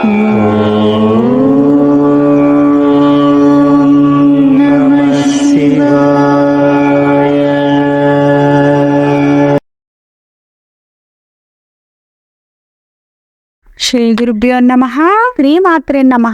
శ్రీ గురుభ్యో నమ. శ్రీమాత్రే నమ.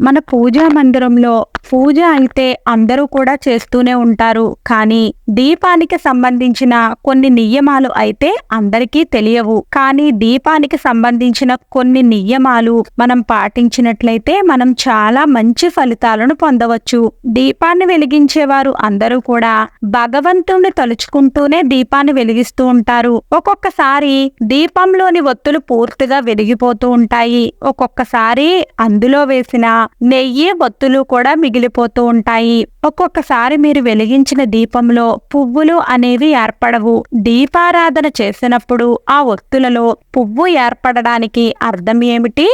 మన పూజా మందిరంలో పూజ అయితే అందరూ కూడా చేస్తూనే ఉంటారు. కానీ దీపానికి సంబంధించిన కొన్ని నియమాలు అయితే అందరికీ తెలియవు. కానీ దీపానికి సంబంధించిన కొన్ని నియమాలు మనం పాటించినట్లయితే మనం చాలా మంచి ఫలితాలను పొందవచ్చు. దీపాన్ని వెలిగించేవారు అందరూ కూడా భగవంతుణ్ణి తలుచుకుంటూనే దీపాన్ని వెలిగిస్తూ ఉంటారు. ఒక్కొక్కసారి దీపంలోని ఒత్తులు పూర్తిగా వెలిగిపోతూ ఉంటాయి. ఒక్కొక్కసారి అందులో వేసిన నెయ్యి ఒత్తులు కూడా మిగిలి వెళ్ళిపోతూ ఉంటాయి. ఒక్కొక్కసారి మీరు వెలిగించిన దీపంలో పువ్వులు అనేవి ఏర్పడవు. దీపారాధన చేసినప్పుడు ఆ ఒత్తులలో పువ్వు ఏర్పడడానికి అర్థం ఏమిటి?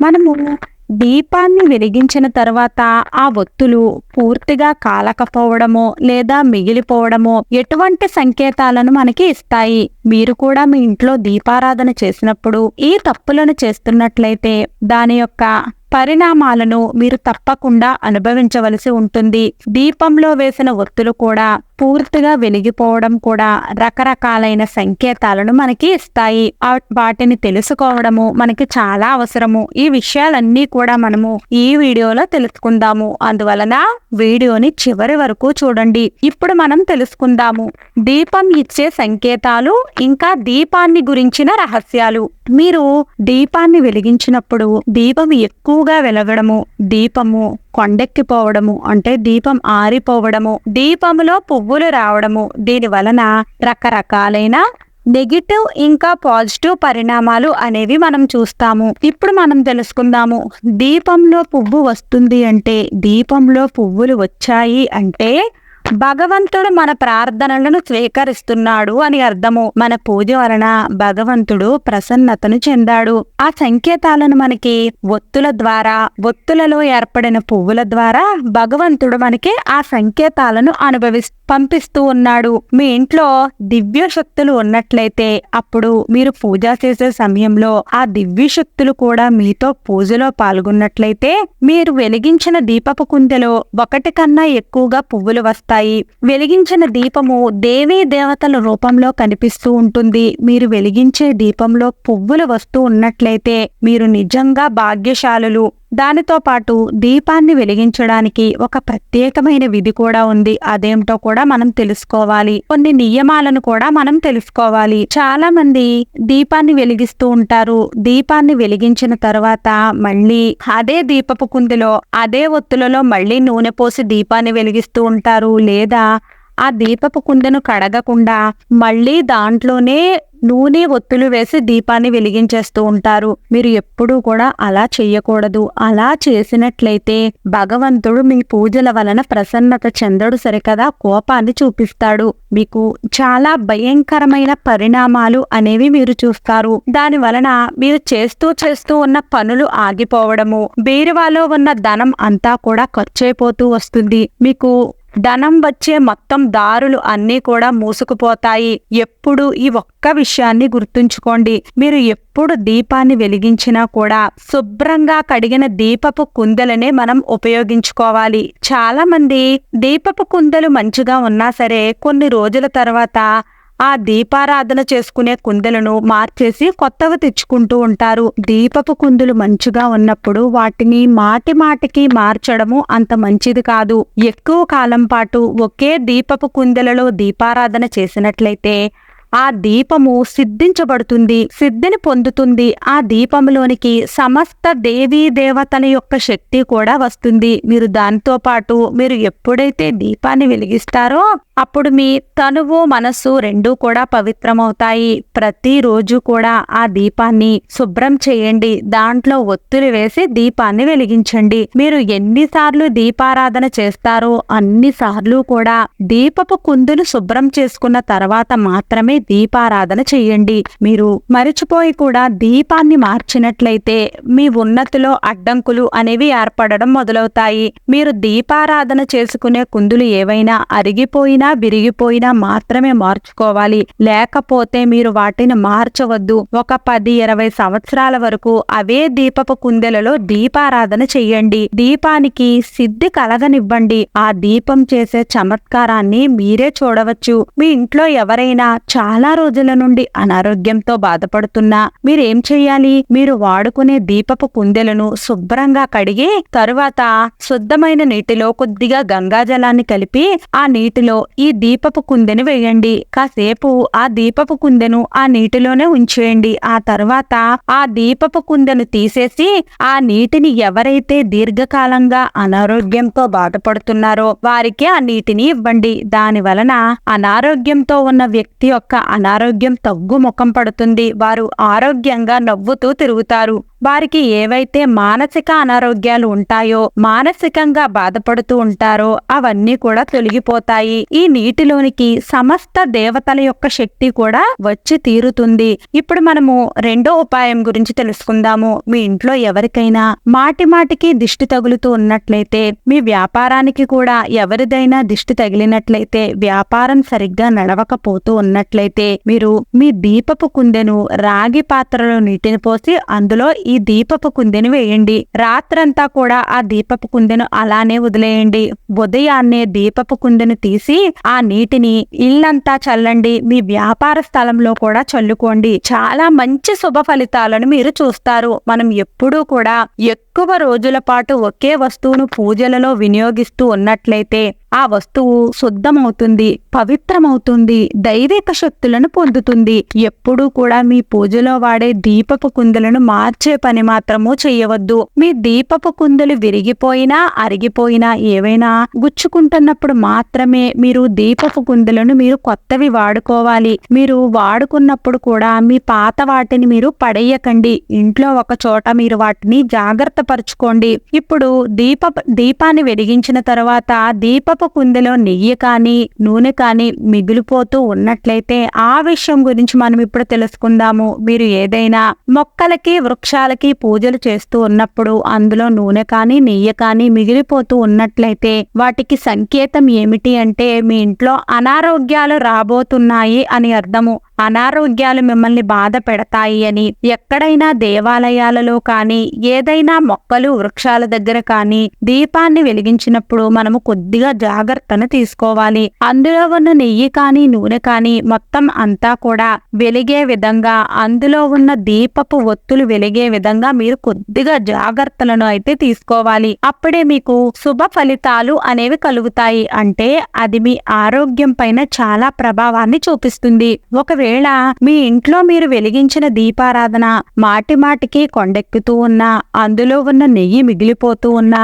మనము దీపాన్ని వెలిగించిన తర్వాత ఆ ఒత్తులు పూర్తిగా కాలకపోవడమో లేదా మిగిలిపోవడమో ఎటువంటి సంకేతాలను మనకి ఇస్తాయి? మీరు కూడా మీ ఇంట్లో దీపారాధన చేసినప్పుడు ఈ తప్పులను చేస్తున్నట్లయితే దాని యొక్క పరిణామాలను మీరు తప్పకుండా అనుభవించవలసి ఉంటుంది. దీపంలో వేసిన ఒత్తులు కూడా పూర్తిగా వెలిగిపోవడం కూడా రకరకాలైన సంకేతాలను మనకి ఇస్తాయి. వాటిని తెలుసుకోవడము మనకి చాలా అవసరము. ఈ విషయాలన్నీ కూడా మనము ఈ వీడియోలో తెలుసుకుందాము. అందువలన వీడియోని చివరి వరకు చూడండి. ఇప్పుడు మనం తెలుసుకుందాము. దీపం ఇచ్చే సంకేతాలు ఇంకా దీపాన్ని గురించిన రహస్యాలు. మీరు దీపాన్ని వెలిగించినప్పుడు దీపం ఎక్కువగా వెలగడము. దీపము కొండెక్కిపోవడము అంటే దీపం ఆరిపోవడము దీపములో పువ్వులు రావడము. దీని వలన రకరకాలైన నెగిటివ్ ఇంకా పాజిటివ్ పరిణామాలు అనేవి మనం చూస్తాము. ఇప్పుడు మనం తెలుసుకుందాము దీపంలో పువ్వు వస్తుంది అంటే దీపంలో పువ్వులు వచ్చాయి అంటే భగవంతుడు మన ప్రార్థనలను స్వీకరిస్తున్నాడు అని అర్థము. మన పూజ వలన భగవంతుడు ప్రసన్నతను చెందాడు. ఆ సంకేతాలను మనకి ఒత్తుల ద్వారా ఒత్తులలో ఏర్పడిన పువ్వుల ద్వారా భగవంతుడు మనకి ఆ సంకేతాలను అనుభవి పంపిస్తూ ఉన్నాడు. మీ ఇంట్లో దివ్య శక్తులు ఉన్నట్లయితే అప్పుడు మీరు పూజ చేసే సమయంలో ఆ దివ్య శక్తులు కూడా మీతో పూజలో పాల్గొన్నట్లయితే మీరు వెలిగించిన దీపపు కుందెలో ఒకటి కన్నా ఎక్కువగా పువ్వులు వస్తాయి. వెలిగించిన దీపము దేవీ దేవతల రూపంలో కనిపిస్తూ ఉంటుంది. మీరు వెలిగించే దీపంలో పువ్వులు వస్తూ ఉన్నట్లయితే మీరు నిజంగా భాగ్యశాలులు. దానితో పాటు దీపాన్ని వెలిగించడానికి ఒక ప్రత్యేకమైన విధి కూడా ఉంది. అదేమిటో కూడా మనం తెలుసుకోవాలి. కొన్ని నియమాలను కూడా మనం తెలుసుకోవాలి. చాలా మంది దీపాన్ని వెలిగిస్తూ ఉంటారు. దీపాన్ని వెలిగించిన తర్వాత మళ్ళీ అదే దీపపు కుందిలో అదే ఒత్తులలో మళ్ళీ నూనె పోసి దీపాన్ని వెలిగిస్తూ ఉంటారు. లేదా ఆ దీపపు కుందెను కడగకుండా మళ్ళీ దాంట్లోనే నూనె ఒత్తులు వేసి దీపాన్ని వెలిగించేస్తూ ఉంటారు. మీరు ఎప్పుడూ కూడా అలా చెయ్యకూడదు. అలా చేసినట్లయితే భగవంతుడు మీ పూజల వలన ప్రసన్నత చెందడు సరికదా కోపాన్ని చూపిస్తాడు. మీకు చాలా భయంకరమైన పరిణామాలు అనేవి మీరు చూస్తారు. దాని వలన మీరు చేస్తూ చేస్తూ ఉన్న పనులు ఆగిపోవడము బీరువాలో ఉన్న ధనం అంతా కూడా ఖర్చయిపోతూ వస్తుంది. మీకు ధనం వచ్చే మొత్తం దారులు అన్నీ కూడా మూసుకుపోతాయి. ఎప్పుడు ఈ ఒక్క విషయాన్ని గుర్తుంచుకోండి. మీరు ఎప్పుడు దీపాన్ని వెలిగించినా కూడా శుభ్రంగా కడిగిన దీపపు కుందలనే మనం ఉపయోగించుకోవాలి. చాలా మంది దీపపు కుందలు మంచిగా ఉన్నా సరే కొన్ని రోజుల తర్వాత ఆ దీపారాధన చేసుకునే కుందెలను మార్చేసి కొత్తవి తెచ్చుకుంటూ ఉంటారు. దీపపు కుందులు మంచిగా ఉన్నప్పుడు వాటిని మాటి మాటికి మార్చడము అంత మంచిది కాదు. ఎక్కువ కాలం పాటు ఒకే దీపపు కుందెలలో దీపారాధన చేసినట్లయితే ఆ దీపము సిద్ధించబడుతుంది సిద్ధిని పొందుతుంది. ఆ దీపంలోనికి సమస్త దేవీ దేవతల యొక్క శక్తి కూడా వస్తుంది. మీరు దానితో పాటు మీరు ఎప్పుడైతే దీపాన్ని వెలిగిస్తారో అప్పుడు మీ తనువు మనస్సు రెండూ కూడా పవిత్రమవుతాయి. ప్రతిరోజు కూడా ఆ దీపాన్ని శుభ్రం చేయండి. దాంట్లో ఒత్తులు వేసి దీపాన్ని వెలిగించండి. మీరు ఎన్నిసార్లు దీపారాధన చేస్తారో అన్ని సార్లు కూడా దీపపు కుందులు శుభ్రం చేసుకున్న తర్వాత మాత్రమే దీపారాధన చేయండి. మీరు మరిచిపోయి కూడా దీపాన్ని మార్చినట్లయితే మీ ఉన్నతిలో అడ్డంకులు అనేవి ఏర్పడడం మొదలవుతాయి. మీరు దీపారాధన చేసుకునే కుందులు ఏవైనా అరిగిపోయినా విరిగిపోయినా మాత్రమే మార్చుకోవాలి. లేకపోతే మీరు వాటిని మార్చవద్దు. ఒక పది ఇరవై సంవత్సరాల వరకు అవే దీపపు కుందెలలో దీపారాధన చెయ్యండి దీపానికి సిద్ధి కలగనివ్వండి. ఆ దీపం చేసే చమత్కారాన్ని మీరే చూడవచ్చు. మీ ఇంట్లో ఎవరైనా చాలా రోజుల నుండి అనారోగ్యంతో బాధపడుతున్నా. మీరేం చెయ్యాలి? మీరు వాడుకునే దీపపు కుందెలను శుభ్రంగా కడిగి తరువాత శుద్ధమైన నీటిలో కొద్దిగా గంగాజలాన్ని కలిపి ఆ నీటిలో ఈ దీపపు కుందెని వేయండి. కాసేపు ఆ దీపపు కుందెను ఆ నీటిలోనే ఉంచేయండి. ఆ తర్వాత ఆ దీపపు కుందెను తీసేసి ఆ నీటిని ఎవరైతే దీర్ఘకాలంగా అనారోగ్యంతో బాధపడుతున్నారో వారికి ఆ నీటిని ఇవ్వండి. దాని వలన అనారోగ్యంతో ఉన్న వ్యక్తి యొక్క అనారోగ్యం తగ్గు ముఖం పడుతుంది. వారు ఆరోగ్యంగా నవ్వుతూ తిరుగుతారు. వారికి ఏవైతే మానసిక అనారోగ్యాలు ఉంటాయో మానసికంగా బాధపడుతూ ఉంటారో అవన్నీ కూడా తొలగిపోతాయి. ఈ నీటిలోనికి సమస్త దేవతల యొక్క శక్తి కూడా వచ్చి తీరుతుంది. ఇప్పుడు మనము రెండో ఉపాయం గురించి తెలుసుకుందాము. మీ ఇంట్లో ఎవరికైనా మాటి మాటికి దిష్టి తగులుతూ ఉన్నట్లయితే మీ వ్యాపారానికి కూడా ఎవరిదైనా దిష్టి తగిలినట్లయితే వ్యాపారం సరిగ్గా నడవకపోతూ ఉన్నట్లయితే మీరు మీ దీపపు కుందెను రాగి పాత్రలో నీటిని పోసి అందులో ఈ దీపపు కుందెను వేయండి. రాత్రంతా కూడా ఆ దీపపు కుందెను అలానే వదిలేయండి. ఉదయాన్నే దీపపు కుందెను తీసి ఆ నీటిని ఇల్లంతా చల్లండి. మీ వ్యాపార స్థలంలో కూడా చల్లుకోండి. చాలా మంచి శుభ ఫలితాలను మీరు చూస్తారు. మనం ఎప్పుడూ కూడా ఎక్కువ రోజుల పాటు ఒకే వస్తువును పూజలలో వినియోగిస్తూ ఉన్నట్లయితే ఆ వస్తువు శుద్ధమవుతుంది పవిత్రమవుతుంది దైవిక శక్తులను పొందుతుంది. ఎప్పుడూ కూడా మీ పూజలో వాడే దీపపు కుందులను మార్చే పని మాత్రము చేయవద్దు. మీ దీపపు కుందులు విరిగిపోయినా అరిగిపోయినా ఏవైనా గుచ్చుకుంటున్నప్పుడు మాత్రమే మీరు దీపపు కుందులను మీరు కొత్తవి వాడుకోవాలి. మీరు వాడుకున్నప్పుడు కూడా మీ పాత వాటిని మీరు పడేయకండి. ఇంట్లో ఒక చోట మీరు వాటిని జాగ్రత్త పరుచుకోండి. ఇప్పుడు దీప దీపాన్ని వెలిగించిన తర్వాత దీప దీపపు కుందెలో నెయ్యి కానీ నూనె కానీ మిగిలిపోతూ ఉన్నట్లయితే ఆ విషయం గురించి మనం ఇప్పుడు తెలుసుకుందాము. మీరు ఏదైనా మొక్కలకి వృక్షాలకి పూజలు చేస్తూ ఉన్నప్పుడు అందులో నూనె కానీ నెయ్యి కానీ మిగిలిపోతూ ఉన్నట్లయితే వాటికి సంకేతం ఏమిటి అంటే మీ ఇంట్లో అనారోగ్యాలు రాబోతున్నాయి అని అర్థము. అనారోగ్యాలు మిమ్మల్ని బాధ పెడతాయి అని ఎక్కడైనా దేవాలయాలలో కానీ ఏదైనా మొక్కలు వృక్షాల దగ్గర కానీ దీపాన్ని వెలిగించినప్పుడు మనము కొద్దిగా జాగ్రత్తను తీసుకోవాలి. అందులో ఉన్న నెయ్యి కానీ నూనె కానీ మొత్తం అంతా కూడా వెలిగే విధంగా అందులో ఉన్న దీపపు ఒత్తులు వెలిగే విధంగా మీరు కొద్దిగా జాగ్రత్తలను అయితే తీసుకోవాలి. అప్పుడే మీకు శుభ ఫలితాలు అనేవి కలుగుతాయి. అంటే అది మీ ఆరోగ్యం పైన చాలా ప్రభావాన్ని చూపిస్తుంది. ఒకవేళ మీ ఇంట్లో మీరు వెలిగించిన దీపారాధన మాటి మాటికి కొండెక్కుతూ ఉన్నా అందులో ఉన్న నెయ్యి మిగిలిపోతూ ఉన్నా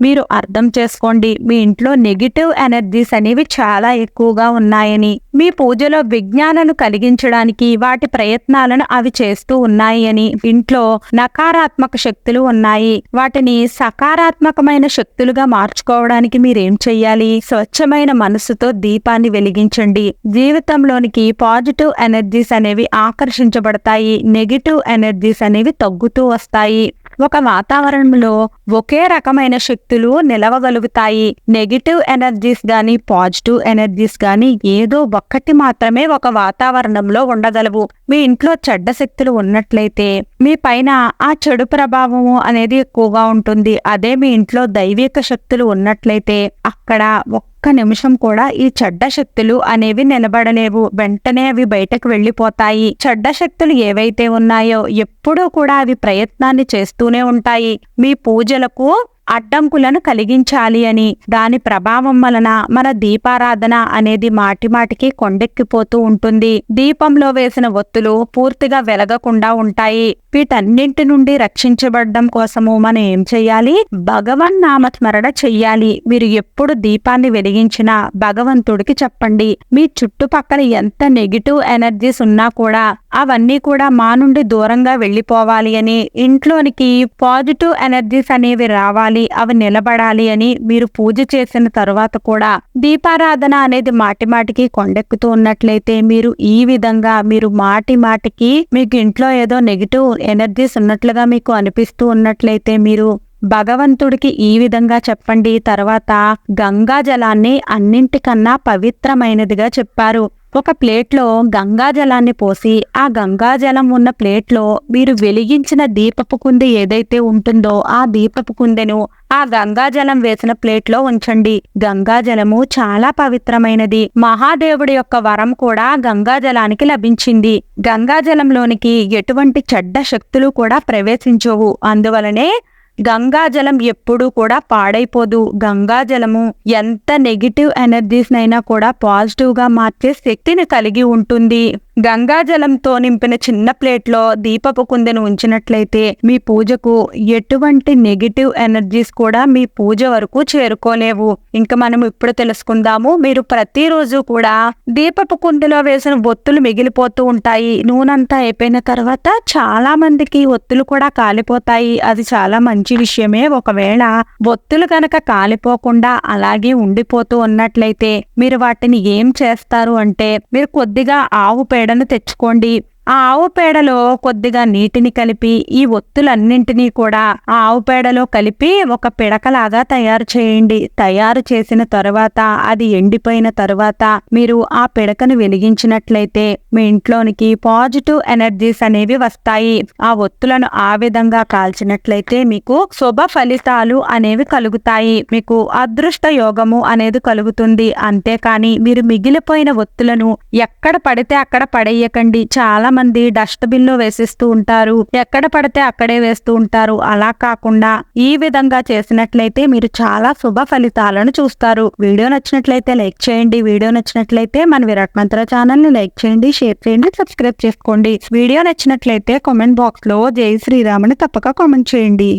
మీరు అర్థం చేసుకోండి. మీ ఇంట్లో నెగిటివ్ ఎనర్జీస్ అనేవి చాలా ఎక్కువగా ఉన్నాయని మీ పూజలో విజ్ఞానను కలిగించడానికి వాటి ప్రయత్నాలను అవి చేస్తూ ఉన్నాయి అని ఇంట్లో నకారాత్మక శక్తులు ఉన్నాయి. వాటిని సకారాత్మకమైన శక్తులుగా మార్చుకోవడానికి మీరేం చెయ్యాలి? స్వచ్ఛమైన మనసుతో దీపాన్ని వెలిగించండి. జీవితంలోనికి పాజిటివ్ ఎనర్జీస్ అనేవి ఆకర్షించబడతాయి. నెగిటివ్ ఎనర్జీస్ అనేవి తగ్గుతూ వస్తాయి. ఒక వాతావరణంలో ఒకే రకమైన శక్తులు నిలవగలుగుతాయి. నెగిటివ్ ఎనర్జీస్ గాని పాజిటివ్ ఎనర్జీస్ గాని ఏదో ఒక్కటి మాత్రమే ఒక వాతావరణంలో ఉండగలవు. మీ ఇంట్లో చెడ్డ శక్తులు ఉన్నట్లయితే మీ పైన ఆ చెడు ప్రభావము అనేది ఎక్కువగా ఉంటుంది. అదే మీ ఇంట్లో దైవిక శక్తులు ఉన్నట్లయితే అక్కడ ఒక్క నిమిషం కూడా ఈ చెడ్డ శక్తులు అనేవి నిలబడలేవు. వెంటనే అవి బయటకు వెళ్ళిపోతాయి. చెడ్డ శక్తులు ఏవైతే ఉన్నాయో ఎప్పుడూ కూడా అవి ప్రయత్నాన్ని చేస్తూనే ఉంటాయి. మీ పూజలకు అడ్డంకులను కలిగించాలి అని. దాని ప్రభావం వలన మన దీపారాధన అనేది మాటిమాటికి కొండెక్కిపోతూ ఉంటుంది. దీపంలో వేసిన ఒత్తులు పూర్తిగా వెలగకుండా ఉంటాయి. వీటన్నింటి నుండి రక్షించబడడం కోసము మనం ఏం చెయ్యాలి భగవన్ నామస్మరణ చెయ్యాలి. మీరు ఎప్పుడు దీపాన్ని వెలిగించినా భగవంతుడికి చెప్పండి. మీ చుట్టుపక్కల ఎంత నెగిటివ్ ఎనర్జీస్ ఉన్నా కూడా అవన్నీ కూడా మా నుండి దూరంగా వెళ్ళిపోవాలి అని. ఇంట్లోనికి పాజిటివ్ ఎనర్జీస్ అనేవి రావాలి. ఉండాలి అవి నిలబడాలి అని మీరు పూజ చేసిన తర్వాత కూడా దీపారాధన అనేది మాటి మాటికి కొండెక్కుతూ ఉన్నట్లయితే మీరు ఈ విధంగా మీరు మాటి మాటికి మీకు ఇంట్లో ఏదో నెగిటివ్ ఎనర్జీస్ ఉన్నట్లుగా మీకు అనిపిస్తూ ఉన్నట్లయితే మీరు భగవంతుడికి ఈ విధంగా చెప్పండి. తర్వాత గంగా జలాన్ని అన్నింటికన్నా పవిత్రమైనదిగా చెప్పారు. ఒక ప్లేట్లో గంగాజలాన్ని పోసి ఆ గంగాజలం ఉన్న ప్లేట్లో మీరు వెలిగించిన దీపపు కుంది ఏదైతే ఉంటుందో ఆ దీపపు కుందెను ఆ గంగాజలం వేసిన ప్లేట్లో ఉంచండి. గంగాజలము చాలా పవిత్రమైనది. మహాదేవుడి యొక్క వరం కూడా గంగాజలానికి లభించింది. గంగాజలంలోనికి ఎటువంటి చెడ్డ శక్తులు కూడా ప్రవేశించవు. అందువలనే గంగాజలం ఎప్పుడూ కూడా పాడైపోదు. గంగాజలము ఎంత నెగిటివ్ ఎనర్జీస్నైనా కూడా పాజిటివ్గా మార్చే శక్తిని కలిగి ఉంటుంది. గంగాజలంతో నింపిన చిన్న ప్లేట్లో దీపపు కుందెను ఉంచినట్లయితే మీ పూజకు ఎటువంటి నెగిటివ్ ఎనర్జీస్ కూడా మీ పూజ వరకు చేరుకోలేవు. ఇంకా మనం ఇప్పుడు తెలుసుకుందాము మీరు ప్రతిరోజు కూడా దీపపు కుందెలో వేసిన ఒత్తులు మిగిలిపోతూ ఉంటాయి. నూనంతా అయిపోయిన తర్వాత చాలా మందికి ఒత్తులు కూడా కాలిపోతాయి. అది చాలా మంచి విషయమే. ఒకవేళ ఒత్తులు కనుక కాలిపోకుండా అలాగే ఉండిపోతూ ఉన్నట్లయితే మీరు వాటిని ఏం చేస్తారు అంటే మీరు కొద్దిగా ఆవు పేడను తెచ్చుకోండి. ఆ ఆవు పేడలో కొద్దిగా నీటిని కలిపి ఈ ఒత్తులన్నింటినీ కూడా ఆ ఆవు పేడలో కలిపి ఒక పిడకలాగా తయారు చేయండి. తయారు చేసిన తరువాత అది ఎండిపోయిన తరువాత మీరు ఆ పిడకను వెలిగించినట్లయితే మీ ఇంట్లోనికి పాజిటివ్ ఎనర్జీస్ అనేవి వస్తాయి. ఆ ఒత్తులను ఆ విధంగా కాల్చినట్లయితే మీకు శుభ ఫలితాలు అనేవి కలుగుతాయి. మీకు అదృష్ట యోగము అనేది కలుగుతుంది. అంతేకాని మీరు మిగిలిపోయిన ఒత్తులను ఎక్కడ పడితే అక్కడ పడేయకండి. చాలా మంది డస్ట్బిన్లో వేసిస్తూ ఉంటారు. ఎక్కడ పడితే అక్కడే వేస్తూ ఉంటారు. అలా కాకుండా ఈ విధంగా చేసినట్లయితే మీరు చాలా శుభ ఫలితాలను చూస్తారు. వీడియో నచ్చినట్లయితే లైక్ చేయండి. వీడియో నచ్చినట్లయితే మన విరాట్ మంత్ర ఛానల్ని లైక్ చేయండి. షేర్ చేయండి సబ్స్క్రైబ్ చేసుకోండి. వీడియో నచ్చినట్లయితే కామెంట్ బాక్స్లో జై శ్రీరామ్ అని తప్పక కామెంట్ చేయండి.